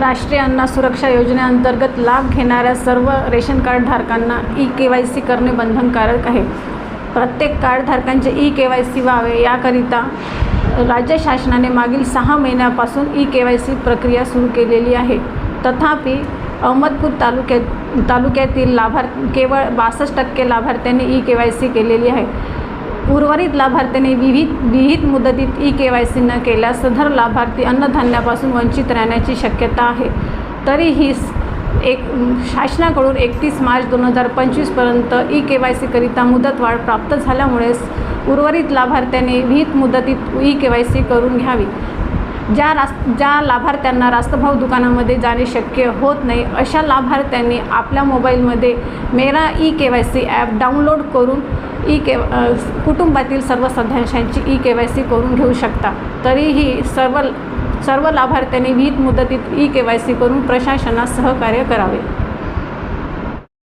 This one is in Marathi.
राष्ट्रीय अन्न सुरक्षा योजनेअंतर्गत लाभ घेणाऱ्या सर्व रेशन कार्डधारकांना ई के वाय सी करणे बंधनकारक आहे. प्रत्येक कार्डधारकांचे ई के वाय सी व्हावे याकरिता राज्य शासनाने मागील सहा महिन्यापासून ई के वाय सी प्रक्रिया सुरू केलेली आहे. तथापि अहमदपूर तालुक्यात तालुक्यातील लाभार केवळ बासष्ट टक्के लाभार्थ्यांनी ई के वाय सी केलेली आहे. उर्वरित लाभार्थ्यांनी विविध विहित मुदतीत ई के वाय सी न केल्यास सदर लाभार्थी अन्नधान्यापासून वंचित राहण्याची शक्यता आहे. तरीही स- एक शासनाकडून एकतीस मार्च दोन हजार पंचवीसपर्यंत ई के वाय सीकरिता मुदतवाढ प्राप्त झाल्यामुळे उर्वरित लाभार्थ्यांनी विहित मुदतीत ई के वाय सी करून घ्यावी. ज्या रास ज्या लाभार्थ्यांना रास्तभाव दुकानामध्ये जाणे शक्य होत नाही अशा लाभार्थ्यांनी आपल्या मोबाईलमध्ये Mera E K Y C app download करून ई के कुटुंबातील सर्व सदस्यांची ई के वाय सी करून घेऊ शकता. तरीही सर्व सर्व लाभार्थ्यांनी विहित मुदतीत ई के वाय सी करून प्रशासनास सहकार्य करावे.